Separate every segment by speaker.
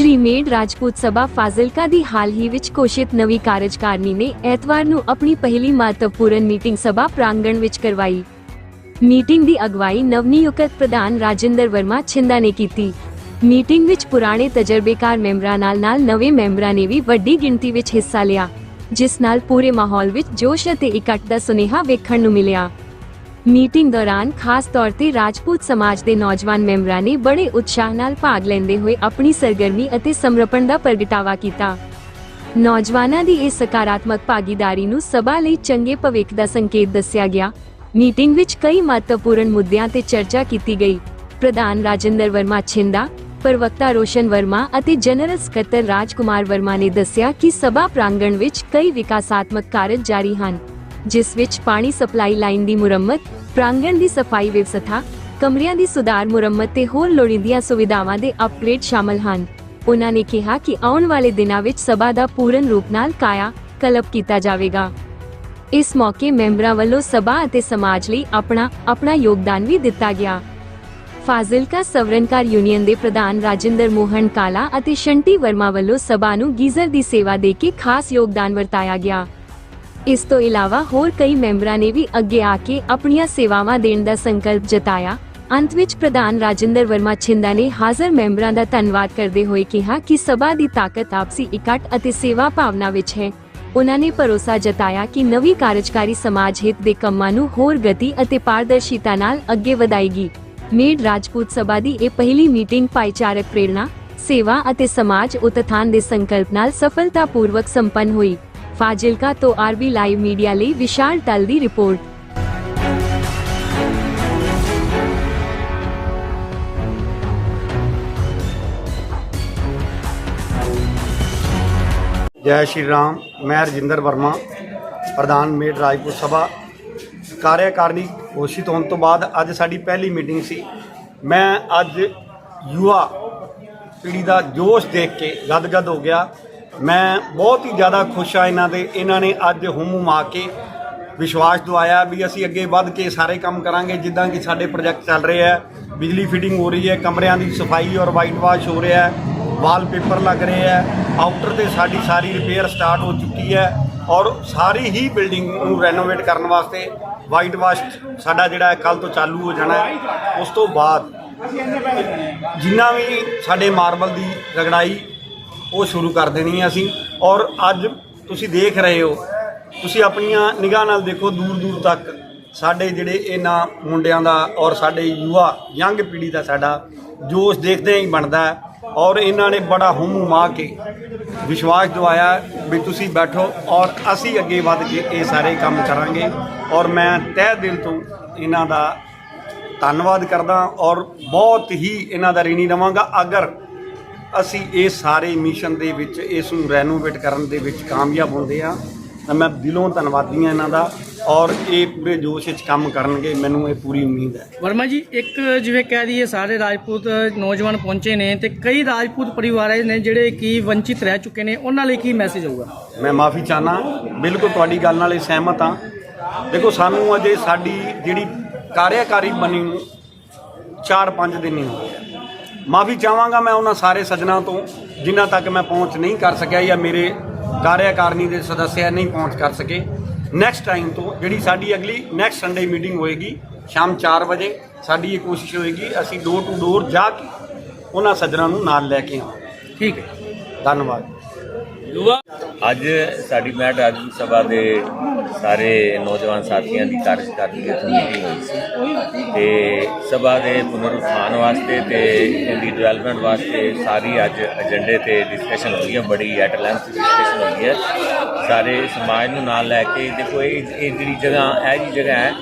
Speaker 1: ਸ਼੍ਰੀ made Rajput Sabha Fazilka ਦੀ ਹਾਲ ਹੀ ਵਿੱਚ ਘੋਸ਼ਿਤ ਨਵੀਂ ਕਾਰਜਕਾਰਨੀ ਨੇ ਐਤਵਾਰ ਨੂੰ ਆਪਣੀ ਪਹਿਲੀ ਮਹੱਤਵਪੂਰਨ ਮੀਟਿੰਗ ਸਭਾ ਪ੍ਰਾਂਗਣ ਵਿੱਚ ਕਰਵਾਈ। ਮੀਟਿੰਗ ਦੀ ਅਗਵਾਈ ਨਵਨਿਯੁਕਤ ਪ੍ਰਧਾਨ ਰਾਜਿੰਦਰ ਵਰਮਾ ਛਿੰਦਾ ਨੇ ਕੀਤੀ। ਮੀਟਿੰਗ ਵਿੱਚ ਪੁਰਾਣੇ ਤਜਰਬੇਕਾਰ ਮੈਂਬਰਾਂ ਨਾਲ-ਨਾਲ ਨਵੇਂ ਮੈਂਬਰਾਂ ਨੇ ਵੀ ਵੱਡੀ ਗਿਣਤੀ ਵਿੱਚ ਹਿੱਸਾ ਲਿਆ, ਜਿਸ ਨਾਲ ਪੂਰੇ ਮਾਹੌਲ ਵਿੱਚ ਜੋਸ਼ ਅਤੇ ਇਕੱਠ ਦਾ ਸੁਨੇਹਾ ਵੇਖਣ ਨੂੰ ਮਿਲਿਆ। ਮੀਟਿੰਗ ਦੌਰਾਨ ਖਾਸ ਤੌਰ ਤੇ ਰਾਜਪੂਤ ਸਮਾਜ ਦੇ ਨੌਜਵਾਨ ਮੈਂਬਰਾਂ ਨੇ ਬੜੇ ਉਤਸ਼ਾਹ ਨਾਲ ਭਾਗ ਲੈਂਦੇ ਹੋਏ ਆਪਣੀ ਸਰਗਰਮੀ ਅਤੇ ਸਮਰਪਣ ਦਾ ਪ੍ਰਗਟਾਵਾ ਕੀਤਾ। ਨੌਜਵਾਨਾਂ ਦੀ ਇਸ ਸਕਾਰਾਤਮਕ ਭਾਗੀਦਾਰੀ ਨੂੰ ਸਭਾ ਲਈ ਚੰਗੇ ਭਵਿੱਖ ਦਾ ਸੰਕੇਤ ਦੱਸਿਆ ਗਿਆ। ਮੀਟਿੰਗ ਵਿੱਚ ਕਈ ਮਹੱਤਵਪੂਰਨ ਮੁੱਦਿਆਂ ਤੇ ਚਰਚਾ ਕੀਤੀ ਗਈ। ਪ੍ਰਧਾਨ ਰਾਜਿੰਦਰ ਵਰਮਾ ਛਿੰਦਾ, ਪ੍ਰਵਕਤਾ ਰੋਸ਼ਨ ਵਰਮਾ ਅਤੇ ਜਨਰਲ ਸਕੱਤਰ ਰਾਜਕੁਮਾਰ ਵਰਮਾ ਨੇ ਦੱਸਿਆ ਕਿ ਸਭਾ ਪ੍ਰਾਂਗਣ ਵਿੱਚ ਕਈ ਵਿਕਾਸਾਤਮਕ ਕਾਰਜ ਜਾਰੀ ਹਨ। ਜਿਸ ਵਿੱਚ ਪਾਣੀ ਸਪਲਾਈ ਲਾਈਨ ਦੀ ਮੁਰੰਮਤ, ਪ੍ਰਾਂਗਣ ਦੀ ਸਫ਼ਾਈ ਵਿਵਸਥਾ, ਕਮਰਿਆਂ ਦੀ ਸੁਧਾਰ ਮੁਰੰਮਤ ਤੇ ਹੋਰ ਲੋੜੀਂਦੀਆਂ ਸੁਵਿਧਾਵਾਂ ਦੇ ਅਪਗ੍ਰੇਡ ਸ਼ਾਮਲ ਹਨ। ਉਹਨਾਂ ਨੇ ਕਿਹਾ ਕਿ ਆਉਣ ਵਾਲੇ ਦਿਨਾਂ ਵਿੱਚ ਸਭਾ ਦਾ ਪੂਰਨ ਰੂਪ ਨਾਲ ਕਾਇਆ ਕਲਪ ਕੀਤਾ ਜਾਵੇਗਾ। ਇਸ ਮੌਕੇ ਮੈਂਬਰਾਂ ਵੱਲੋਂ ਸਭਾ ਅਤੇ ਸਮਾਜ ਲਈ ਆਪਣਾ ਆਪਣਾ ਯੋਗਦਾਨ ਵੀ ਦਿੱਤਾ ਗਿਆ। ਫਾਜ਼ਿਲਕਾ ਸਵਰਨਕਾਰ ਯੂਨੀਅਨ ਦੇ ਪ੍ਰਧਾਨ ਰਾਜਿੰਦਰ ਮੋਹਨ ਕਾਲਾ ਅਤੇ ਸ਼ੰਟੀ ਵਰਮਾ ਵੱਲੋਂ ਸਭਾ ਨੂੰ ਗੀਜ਼ਰ ਦੀ ਸੇਵਾ ਦੇ ਕੇ ਖਾਸ ਯੋਗਦਾਨ ਵਰਤਾਇਆ ਗਿਆ। ਇਸ ਤੋਂ ਇਲਾਵਾ ਹੋਰ ਕਈ ਮੈਂਬਰਾਂ ਨੇ ਵੀ ਅੱਗੇ ਆ ਕੇ ਆਪਣੀਆਂ ਸੇਵਾਵਾਂ ਦੇਣ ਦਾ ਸੰਕਲਪ ਜਤਾਇਆ। ਅੰਤ ਵਿੱਚ ਪ੍ਰਧਾਨ ਰਾਜਿੰਦਰ ਵਰਮਾ ਛਿੰਦਾ ਨੇ ਹਾਜ਼ਰ ਮੈਂਬਰਾਂ ਦਾ ਧੰਨਵਾਦ ਕਰਦੇ ਹੋਏ ਕਿਹਾ ਕਿ ਸਭਾ ਦੀ ਤਾਕਤ ਆਪਸੀ ਇਕੱਠ ਅਤੇ ਸੇਵਾ ਭਾਵਨਾ ਵਿੱਚ ਹੈ। ਉਹਨਾਂ ਨੇ ਭਰੋਸਾ ਜਤਾਇਆ ਕਿ ਨਵੀਂ ਕਾਰਜਕਾਰੀ ਸਮਾਜ ਹਿੱਤ ਦੇ ਕੰਮਾਂ ਨੂੰ ਹੋਰ ਗਤੀ ਅਤੇ ਪਾਰਦਰਸ਼ਿਤਾ ਨਾਲ ਅੱਗੇ ਵਧਾਏਗੀ। ਮੇਡ ਰਾਜਪੂਤ ਸਭਾ ਦੀ ਇਹ ਪਹਿਲੀ ਮੀਟਿੰਗ ਭਾਈਚਾਰਕ ਪ੍ਰੇਰਣਾ, ਸੇਵਾ ਅਤੇ ਸਮਾਜ ਉਤਥਾਨ ਦੇ ਸੰਕਲਪ ਨਾਲ ਸਫਲਤਾਪੂਰਵਕ ਸੰਪੰਨ ਹੋਈ। ਫਾਜ਼ਿਲਕਾ ਤੋਂ ਆਰਬੀ ਲਾਈਵ ਮੀਡੀਆ ਲਈ ਵਿਸ਼ਾਲ ਟਲ ਦੀ ਰਿਪੋਰਟ
Speaker 2: ਜੈ ਸ਼੍ਰੀ ਰਾਮ ਮੈਂ ਰਜਿੰਦਰ ਵਰਮਾ ਪ੍ਰਧਾਨ ਮੇਡ ਰਾਜਪੂਤ ਸਭਾ ਕਾਰਿਆਕਾਰਨੀ ਘੋਸ਼ਿਤ ਹੋਣ ਤੋਂ ਬਾਅਦ ਅੱਜ ਸਾਡੀ ਪਹਿਲੀ ਮੀਟਿੰਗ ਸੀ ਮੈਂ ਅੱਜ ਯੁਵਾ ਪੀੜੀ ਦਾ ਜੋਸ਼ ਦੇਖ ਕੇ ਗਦਗਦ ਹੋ ਗਿਆ ਮੈਂ ਬਹੁਤ ਹੀ ਜ਼ਿਆਦਾ ਖੁਸ਼ ਆ ਇਹਨਾਂ ਦੇ। ਇਹਨਾਂ ਨੇ ਅੱਜ ਹੁਮ ਆ ਕੇ ਵਿਸ਼ਵਾਸ ਦਵਾਇਆ ਵੀ ਅਸੀਂ ਅੱਗੇ ਵੱਧ ਕੇ ਸਾਰੇ ਕੰਮ ਕਰਾਂਗੇ, ਜਿੱਦਾਂ ਕਿ ਸਾਡੇ ਪ੍ਰੋਜੈਕਟ ਚੱਲ ਰਹੇ ਆ ਬਿਜਲੀ ਫਿਟਿੰਗ ਹੋ ਰਹੀ ਹੈ, ਕਮਰਿਆਂ ਦੀ ਸਫ਼ਾਈ ਔਰ ਵਾਈਟ ਵਾਸ਼ ਹੋ ਰਿਹਾ ਹੈ। ਵਾਲਪੇਪਰ ਲੱਗ ਰਹੇ ਹੈ। ਆਊਟਰ ਤੇ ਸਾਡੀ ਸਾਰੀ ਰਿਪੇਅਰ ਸਟਾਰਟ ਹੋ ਚੁੱਕੀ ਹੈ ਔਰ ਸਾਰੀ ਹੀ ਬਿਲਡਿੰਗ ਨੂੰ ਰੈਨੋਵੇਟ ਕਰਨ ਵਾਸਤੇ ਵਾਈਟ ਵਾਸ਼ ਸਾਡਾ ਜਿਹੜਾ ਕੱਲ ਤੋਂ ਚਾਲੂ ਹੋ ਜਾਣਾ ਉਸ ਤੋਂ ਬਾਅਦ ਜਿੰਨਾ ਵੀ ਸਾਡੇ ਮਾਰਬਲ ਦੀ ਰਗੜਾਈ ਉਹ ਸ਼ੁਰੂ ਕਰ ਦੇਣੀ ਹੈ ਅਸੀਂ। ਔਰ ਅੱਜ ਤੁਸੀਂ ਦੇਖ ਰਹੇ ਹੋ, ਤੁਸੀਂ ਆਪਣੀਆਂ ਨਿਗਾਹ ਨਾਲ ਦੇਖੋ ਦੂਰ ਦੂਰ ਤੱਕ ਸਾਡੇ ਜਿਹੜੇ ਇਹਨਾਂ ਮੁੰਡਿਆਂ ਦਾ ਔਰ ਸਾਡੇ ਯੁਵਾ ਯੰਗ ਪੀੜ੍ਹੀ ਦਾ ਸਾਡਾ ਜੋਸ਼ ਦੇਖਦੇ ਹੀ ਬਣਦਾ ਹੈ। ਔਰ ਇਹਨਾਂ ਨੇ ਬੜਾ ਹੁਮ ਮਾ ਕੇ ਵਿਸ਼ਵਾਸ ਦਿਵਾਇਆ ਵੀ ਤੁਸੀਂ ਬੈਠੋ ਔਰ ਅਸੀਂ ਅੱਗੇ ਵੱਧ ਕੇ ਇਹ ਸਾਰੇ ਕੰਮ ਕਰਾਂਗੇ। ਔਰ ਮੈਂ ਤਹਿ ਦਿਲ ਤੋਂ ਇਹਨਾਂ ਦਾ ਧੰਨਵਾਦ ਕਰਦਾ ਔਰ ਬਹੁਤ ਹੀ ਇਹਨਾਂ ਦਾ ঋਣੀ ਰਵਾਂਗਾ ਅਗਰ ਅਸੀਂ ਇਹ ਸਾਰੇ ਮਿਸ਼ਨ ਦੇ ਵਿੱਚ ਇਸ ਨੂੰ ਰੈਨੋਵੇਟ ਕਰਨ ਦੇ ਵਿੱਚ ਕਾਮਯਾਬ ਹੁੰਦੇ ਆ ਤਾਂ ਮੈਂ ਦਿਲੋਂ ਧੰਨਵਾਦੀ ਹਾਂ ਇਹਨਾਂ ਦਾ ਔਰ ਇਹ ਪੂਰੇ ਜੋਸ਼ ਵਿੱਚ ਕੰਮ ਕਰਨਗੇ ਮੈਨੂੰ ਇਹ ਪੂਰੀ ਉਮੀਦ ਹੈ।
Speaker 3: ਵਰਮਾ ਜੀ ਇੱਕ ਜਿਵੇਂ ਕਹਿ ਦਈਏ ਸਾਰੇ ਰਾਜਪੂਤ ਨੌਜਵਾਨ ਪਹੁੰਚੇ ਨੇ ਤੇ ਕਈ ਰਾਜਪੂਤ ਪਰਿਵਾਰ ਨੇ ਜਿਹੜੇ ਕਿ ਵੰਚਿਤ ਰਹਿ ਚੁੱਕੇ ਨੇ ਉਹਨਾਂ ਲਈ ਕੀ ਮੈਸੇਜ ਹੋਊਗਾ?
Speaker 2: ਮੈਂ ਮਾਫੀ ਚਾਹਨਾ ਬਿਲਕੁਲ ਤੁਹਾਡੀ ਗੱਲ ਨਾਲ ਸਹਿਮਤ ਹਾਂ। ਦੇਖੋ ਸਾਨੂੰ ਅਜੇ ਸਾਡੀ ਜਿਹੜੀ ਕਾਰਿਆਕਾਰੀ ਬਣੀ ਨੂੰ 4-5 ਦਿਨ ਹੀ ਹੋਏ ਆ ਮਾਫੀ ਚਾਹਾਂਗਾ ਮੈਂ ਉਹਨਾਂ ਸਾਰੇ ਸੱਜਣਾ ਤੋਂ ਜਿਨ੍ਹਾਂ ਤੱਕ ਮੈਂ ਪਹੁੰਚ ਨਹੀਂ ਕਰ ਸਕਿਆ ਜਾਂ ਮੇਰੇ ਕਾਰਿਆਕਾਰਨੀ ਦੇ ਸਦੱਸਿਆ ਨਹੀਂ ਪਹੁੰਚ ਕਰ ਸਕੇ। ਨੈਕਸਟ ਟਾਈਮ ਤੋਂ ਜਿਹੜੀ ਸਾਡੀ ਅਗਲੀ ਨੈਕਸਟ ਸੰਡੇ ਮੀਟਿੰਗ ਹੋਏਗੀ ਸ਼ਾਮ 4 ਵਜੇ ਸਾਡੀ ਇਹ ਕੋਸ਼ਿਸ਼ ਹੋਏਗੀ ਅਸੀਂ ਡੋਰ ਟੂ ਡੋਰ ਜਾ ਕੇ ਉਹਨਾਂ ਸੱਜਣਾ ਨੂੰ ਨਾਲ ਲੈ ਕੇ ਆਵਾਂ।
Speaker 3: ਠੀਕ ਹੈ।
Speaker 2: ਧੰਨਵਾਦ।
Speaker 4: ਅੱਜ ਸਾਡੀ ਮੈਟ ਰਾਜਪੂਤ ਸਭਾ ਦੇ ਸਾਰੇ ਨੌਜਵਾਨ ਸਾਥੀਆਂ ਦੀ ਕਾਰਜਕਾਰਨੀ ਦੀ ਮੀਟਿੰਗ ਹੋਈ ਸੀ। ਤੇ ਸਭਾ ਦੇ ਪੁਨਰੁਥਾਨ ਵਾਸਤੇ ਤੇ ਇਹਦੀ ਡਿਵੈਲਪਮੈਂਟ ਵਾਸਤੇ ਸਾਰੀ ਅੱਜ ਏਜੰਡੇ ਤੇ ਡਿਸਕਸ਼ਨ ਹੋਈ ਹੈ, ਬੜੀ ਐਟ ਲੈਂਥ ਡਿਸਕਸ਼ਨ ਹੋਈ ਹੈ। ਸਾਰੇ ਸਮਾਜ ਨੂੰ ਨਾਲ ਲੈ ਕੇ ਦੇਖੋ, ਇਹ ਇਹ ਜਿਹੜੀ ਜਗ੍ਹਾ, ਇਹ ਜੀ ਜਗ੍ਹਾ ਹੈ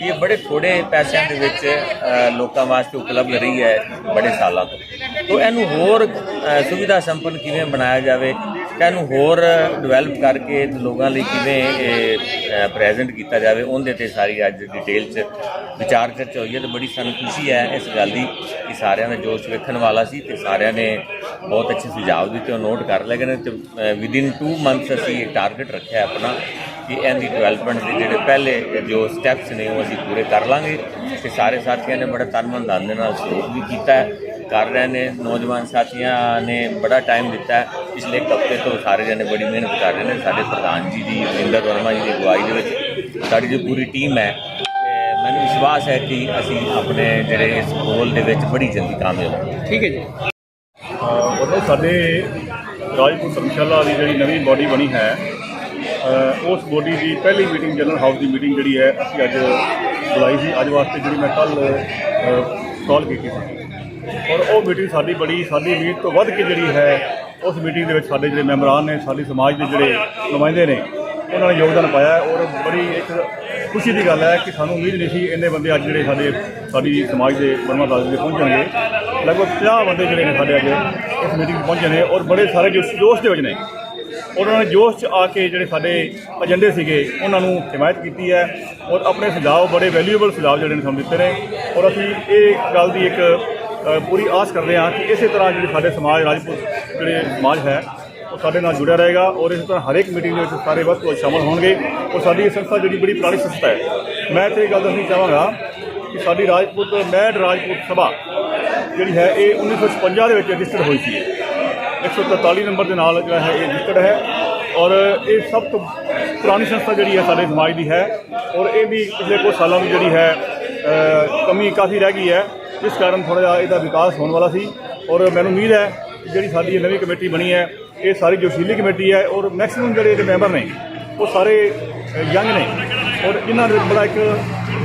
Speaker 4: ਇਹ ਬੜੇ ਥੋੜੇ ਪੈਸਿਆਂ ਦੇ ਵਿੱਚ ਲੋਕਾਂ ਵਾਸਤੇ ਉਪਲਬਧ ਰਹੀ ਹੈ ਬੜੇ ਸਾਲਾਂ ਤੋਂ। ਤੋਂ ਇਹਨੂੰ ਹੋਰ ਸੁਵਿਧਾ ਸੰਪੰਨ ਕਿਵੇਂ ਬਣਾਇਆ ਜਾਵੇ ਤੇ ਇਹਨੂੰ ਹੋਰ ਡਿਵੈਲਪ ਕਰਕੇ ਲੋਕਾਂ ਲਈ ਕਿਵੇਂ ਇਹ ਪ੍ਰੈਜ਼ੈਂਟ ਕੀਤਾ ਜਾਵੇ, ਉਹਦੇ ਤੇ ਸਾਰੀ ਅੱਜ ਡਿਟੇਲ 'ਚ ਵਿਚਾਰ ਚਰਚਾ ਹੋਈ ਹੈ ਤੇ ਬੜੀ ਸਾਨੂੰ ਖੁਸ਼ੀ ਹੈ ਇਸ ਗੱਲ ਦੀ ਕਿ ਸਾਰਿਆਂ ਦਾ ਜੋਸ਼ ਵੇਖਣ ਵਾਲਾ ਸੀ ਤੇ ਸਾਰਿਆਂ ਨੇ ਬਹੁਤ ਅੱਛੇ ਸੁਝਾਅ ਦਿੱਤੇ, ਉਹ ਨੋਟ ਕਰ ਲਏ ਗਏ ਨੇ ਤੇ ਵਿਦਿਨ 2 ਮੰਥਸ ਅਸੀਂ ਇਹ ਟਾਰਗੇਟ ਰੱਖਿਆ ਆਪਣਾ ਕਿ ਇਹਦੀ ਡਿਵੈਲਪਮੈਂਟ ਦੇ ਜਿਹੜੇ ਪਹਿਲੇ ਜੋ ਸਟੈਪਸ ਨੇ ਉਹ ਅਸੀਂ ਪੂਰੇ ਕਰ ਲਾਂਗੇ ਤੇ ਸਾਰੇ ਸਾਥੀਆਂ ਨੇ ਬੜਾ ਤਨ ਮਨ ਧਨ ਦੇ ਨਾਲ ਸਹਿਯੋਗ ਵੀ ਕੀਤਾ ਕਰ ਰਹੇ ਨੇ। ਨੌਜਵਾਨ ਸਾਥੀਆਂ ਨੇ ਬੜਾ ਟਾਈਮ ਦਿੱਤਾ ਹੈ। ਪਿਛਲੇ ਇੱਕ ਹਫ਼ਤੇ ਤੋਂ ਸਾਰੇ ਜਣੇ ਬੜੀ ਮਿਹਨਤ ਕਰ ਰਹੇ ਨੇ। ਸਾਡੇ ਪ੍ਰਧਾਨ ਜੀ ਦੀ ਰਵਿੰਦਰ ਵਰਮਾ ਜੀ ਦੀ ਅਗਵਾਈ ਦੇ ਵਿੱਚ ਸਾਡੀ ਜੋ ਪੂਰੀ ਟੀਮ ਹੈ ਤੇ ਮੈਨੂੰ ਵਿਸ਼ਵਾਸ ਹੈ ਕਿ ਅਸੀਂ ਆਪਣੇ ਜਿਹੜੇ ਇਸ ਗੋਲ ਦੇ ਵਿੱਚ ਬੜੀ ਜਲਦੀ ਕਾਮਯਾਬ ਹੋਵਾਂਗੇ।
Speaker 3: ਠੀਕ ਹੈ ਜੀ।
Speaker 5: ਉਦੋਂ ਸਾਡੇ ਰਾਜਪੂਤ ਧਰਮਸ਼ਾਲਾ ਦੀ ਜਿਹੜੀ ਨਵੀਂ ਬੋਡੀ ਬਣੀ ਹੈ ਉਸ ਬੋਡੀ ਦੀ ਪਹਿਲੀ ਮੀਟਿੰਗ ਜਨਰਲ ਹਾਊਸ ਦੀ ਮੀਟਿੰਗ ਜਿਹੜੀ ਹੈ ਅਸੀਂ ਅੱਜ ਬੁਲਾਈ ਸੀ। ਅੱਜ ਵਾਸਤੇ ਜਿਹੜੀ ਮੈਂ ਕੱਲ ਕਾਲ ਕੀਤੀ ਸੀ। ਔਰ ਉਹ ਮੀਟਿੰਗ ਸਾਡੀ ਬੜੀ ਸਾਡੀ ਉਮੀਦ ਤੋਂ ਵੱਧ ਕੇ ਜਿਹੜੀ ਹੈ, ਉਸ ਮੀਟਿੰਗ ਦੇ ਵਿੱਚ ਸਾਡੇ ਜਿਹੜੇ ਮੈਂਬਰਾਂ ਨੇ, ਸਾਡੀ ਸਮਾਜ ਦੇ ਜਿਹੜੇ ਨੁਮਾਇੰਦੇ ਨੇ, ਉਹਨਾਂ ਨੇ ਯੋਗਦਾਨ ਪਾਇਆ ਔਰ ਬੜੀ ਇੱਕ ਖੁਸ਼ੀ ਦੀ ਗੱਲ ਹੈ ਕਿ ਸਾਨੂੰ ਉਮੀਦ ਨਹੀਂ ਸੀ ਇੰਨੇ ਬੰਦੇ ਅੱਜ ਜਿਹੜੇ ਸਾਡੇ, ਸਾਡੀ ਸਮਾਜ ਦੇ ਬਰਮਾ ਦਾਸ ਦੇ ਪਹੁੰਚਣਗੇ ਲਗਭਗ 50 ਬੰਦੇ ਜਿਹੜੇ ਨੇ ਸਾਡੇ ਅੱਗੇ ਇਸ ਮੀਟਿੰਗ 'ਚ ਪਹੁੰਚੇ ਨੇ ਔਰ ਬੜੇ ਸਾਰੇ ਜੋਸ਼ ਦੇ ਵਿੱਚ ਨੇ। ਉਹਨਾਂ ਨੇ ਜੋਸ਼ 'ਚ ਆ ਕੇ ਜਿਹੜੇ ਸਾਡੇ ਏਜੰਡੇ ਸੀਗੇ, ਉਹਨਾਂ ਨੂੰ ਹਮਾਇਤ ਕੀਤੀ ਹੈ ਔਰ ਆਪਣੇ ਸੁਝਾਅ, ਬੜੇ ਵੈਲਿਊਏਬਲ ਸੁਝਾਅ ਜਿਹੜੇ ਨੇ ਸਾਨੂੰ ਦਿੱਤੇ ਨੇ। ਔਰ ਅਸੀਂ ਇਹ ਗੱਲ ਦੀ ਇੱਕ ਪੂਰੀ ਆਸ ਕਰਦੇ ਹਾਂ ਕਿ ਇਸੇ ਤਰ੍ਹਾਂ ਜਿਹੜੀ ਸਾਡੇ ਸਮਾਜ, ਰਾਜਪੂਤ ਜਿਹੜੇ ਸਮਾਜ ਹੈ, ਉਹ ਸਾਡੇ ਨਾਲ ਜੁੜਿਆ ਰਹੇਗਾ ਔਰ ਇਸ ਤਰ੍ਹਾਂ ਹਰੇਕ ਮੀਟਿੰਗ ਦੇ ਵਿੱਚ ਸਾਰੇ ਵੱਧ ਤੋਂ ਸ਼ਾਮਲ ਹੋਣਗੇ ਔਰ ਸਾਡੀ ਇਹ ਸੰਸਥਾ ਜਿਹੜੀ ਬੜੀ ਪੁਰਾਣੀ ਸੰਸਥਾ ਹੈ, ਮੈਂ ਇੱਥੇ ਇਹ ਗੱਲ ਦੱਸਣੀ ਚਾਹਾਂਗਾ ਕਿ ਸਾਡੀ ਰਾਜਪੂਤ ਮੈਡ ਰਾਜਪੂਤ ਸਭਾ ਜਿਹੜੀ ਹੈ, ਇਹ 1956 ਦੇ ਵਿੱਚ ਰਜਿਸਟਰ ਹੋਈ ਸੀ। 143 ਨੰਬਰ ਦੇ ਨਾਲ ਜਿਹੜਾ ਹੈ, ਇਹ ਰਜਿਸਟਰਡ ਹੈ ਔਰ ਇਹ ਸਭ ਤੋਂ ਪੁਰਾਣੀ ਸੰਸਥਾ ਜਿਹੜੀ ਹੈ, ਸਾਡੇ ਸਮਾਜ ਦੀ ਹੈ ਔਰ ਇਹ ਵੀ ਪਿਛਲੇ ਕੁਝ ਸਾਲਾਂ ਦੀ ਜਿਹੜੀ ਹੈ ਕਮੀ ਕਾਫੀ ਰਹਿ ਗਈ ਹੈ। ਜਿਸ ਕਾਰਨ ਥੋੜਾ ਜਿਹਾ ਇਹਦਾ ਵਿਕਾਸ ਹੋਣ ਵਾਲਾ ਸੀ ਔਰ ਮੈਨੂੰ ਉਮੀਦ ਹੈ ਕਿ ਜਿਹੜੀ ਸਾਡੀ ਇਹ ਨਵੀਂ ਕਮੇਟੀ ਬਣੀ ਹੈ ਇਹ ਸਾਰੀ ਜੋਸ਼ੀਲੀ ਕਮੇਟੀ ਹੈ ਔਰ ਮੈਕਸਿਮਮ ਜਿਹੜੇ ਇਹਦੇ ਮੈਂਬਰ ਨੇ ਉਹ ਸਾਰੇ ਯੰਗ ਨੇ ਔਰ ਇਹਨਾਂ ਦੇ ਬੜਾ ਇੱਕ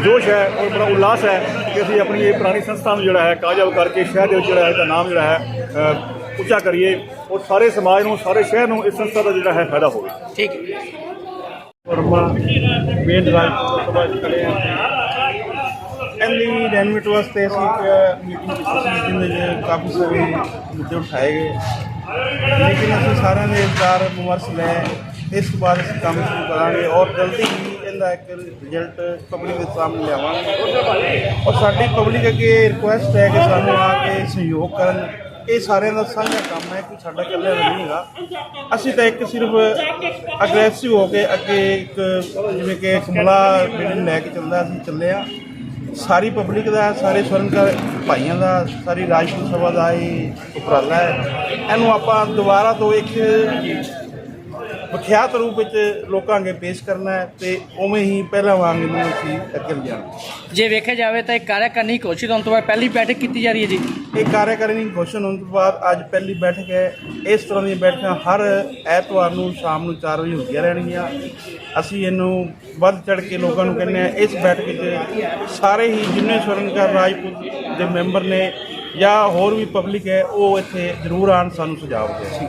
Speaker 5: ਜੋਸ਼ ਹੈ ਔਰ ਬੜਾ ਉਲਾਸ ਹੈ ਕਿ ਅਸੀਂ ਆਪਣੀ ਇਹ ਪੁਰਾਣੀ ਸੰਸਥਾ ਨੂੰ ਜਿਹੜਾ ਹੈ ਕਾਮਯਾਬ ਕਰਕੇ ਸ਼ਹਿਰ ਦੇ ਵਿੱਚ ਜਿਹੜਾ ਹੈ ਇਹਦਾ ਨਾਮ ਜਿਹੜਾ ਹੈ ਉੱਚਾ ਕਰੀਏ ਔਰ ਸਾਰੇ ਸਮਾਜ ਨੂੰ ਸਾਰੇ ਸ਼ਹਿਰ ਨੂੰ ਇਸ ਸੰਸਥਾ ਦਾ ਜਿਹੜਾ ਹੈ ਫਾਇਦਾ ਹੋਵੇ।
Speaker 3: ਠੀਕ। ਹੈ
Speaker 6: ਵਰਮਾ ਮੇਨ ਰਾਜਪੂਤ ਸਭਾ ਚ ਖੜੇ ਹਾਂ ਇਹਦੀ ਵਾਸਤੇ ਅਸੀਂ ਇੱਕ ਮੀਟਿੰਗ ਕੀਤੀ ਸੀ ਜਿਹਦੇ ਵਿੱਚ ਕਾਫੀ ਸਾਰੇ ਮੁੱਦੇ ਉਠਾਏ ਗਏ। ਲੇਕਿਨ ਅਸੀਂ ਸਾਰਿਆਂ ਦੇ ਵਿਚਾਰ ਵਿਮਰਸ਼ ਲੈ ਇਸ ਤੋਂ ਬਾਅਦ ਅਸੀਂ ਕੰਮ ਸ਼ੁਰੂ ਕਰਾਂਗੇ ਔਰ ਜਲਦੀ ਹੀ ਇਹਦਾ ਇੱਕ ਰਿਜ਼ਲਟ ਪਬਲਿਕ ਦੇ ਸਾਹਮਣੇ ਲਿਆਵਾਂਗੇ। ਔਰ ਸਾਡੀ ਪਬਲਿਕ ਅੱਗੇ ਰਿਕੁਐਸਟ ਹੈ ਕਿ ਸਾਨੂੰ ਆ ਕੇ ਸਹਿਯੋਗ ਕਰਨ। ਇਹ ਸਾਰਿਆਂ ਦਾ ਸਾਂਝਾ ਕੰਮ ਹੈ ਕਿ ਸਾਡਾ ਇਕੱਲਿਆਂ ਦਾ ਨਹੀਂ ਹੈਗਾ। ਅਸੀਂ ਤਾਂ ਇੱਕ ਸਿਰਫ ਅਗਰੈਸਿਵ ਹੋ ਕੇ ਅੱਗੇ ਇੱਕ ਜਿਵੇਂ ਕਿ ਇੱਕ ਹਮਲਾ ਲੈ ਕੇ ਚੱਲਦਾ ਅਸੀਂ ਚੱਲੇ ਆ ਸਾਰੀ ਪਬਲਿਕ ਦਾ, ਸਾਰੇ ਸਵਰਨਕਾਰ ਭਾਈਆਂ ਦਾ, ਸਾਰੀ ਰਾਜਪੂਤ ਸਭਾ ਦਾ ਇਹ ਉਪਰਾਲਾ ਹੈ। ਇਹਨੂੰ ਆਪਾਂ ਦੁਬਾਰਾ ਤੋਂ ਇੱਕ ਵਿਖਿਆਤ ਰੂਪ ਵਿੱਚ ਲੋਕਾਂ ਅੱਗੇ ਪੇਸ਼ ਕਰਨਾ ਹੈ ਤੇ ਉਵੇਂ ਹੀ ਪਹਿਲਾਂ ਵਾਂਗ ਇਹਨੂੰ ਅਸੀਂ ਅੱਗੇ ਲਿਜਾਣਾ।
Speaker 3: ਜੇ ਵੇਖਿਆ ਜਾਵੇ ਤਾਂ ਇਹ ਕਾਰਜਕਾਰਨੀ ਘੋਸ਼ਿਤ ਹੋਣ ਤੋਂ ਬਾਅਦ ਪਹਿਲੀ ਬੈਠਕ ਕੀਤੀ ਜਾ ਰਹੀ ਹੈ ਜੀ।
Speaker 6: ਇਹ ਕਾਰਜਕਾਰਨੀ ਘੋਸ਼ਣ ਹੋਣ ਤੋਂ ਬਾਅਦ ਅੱਜ ਪਹਿਲੀ ਬੈਠਕ ਹੈ। ਇਸ ਤਰ੍ਹਾਂ ਦੀਆਂ ਬੈਠਕਾਂ ਹਰ ਐਤਵਾਰ ਨੂੰ ਸ਼ਾਮ ਨੂੰ 4 ਵਜੇ ਹੁੰਦੀਆਂ ਰਹਿਣਗੀਆਂ। ਅਸੀਂ ਇਹਨੂੰ ਵੱਧ ਚੜ ਕੇ ਲੋਕਾਂ ਨੂੰ ਕਹਿੰਦੇ ਆ ਇਸ ਬੈਠਕ 'ਚ ਸਾਰੇ ਹੀ ਜਿੰਨੇ ਸਵਰਨਕਾਰ ਰਾਜਪੂਤ ਦੇ ਮੈਂਬਰ ਨੇ ਜਾਂ ਹੋਰ ਵੀ ਪਬਲਿਕ ਹੈ ਉਹ ਇੱਥੇ ਜ਼ਰੂਰ ਆਣ ਸਾਨੂੰ ਸੁਝਾਅ ਦੇਣ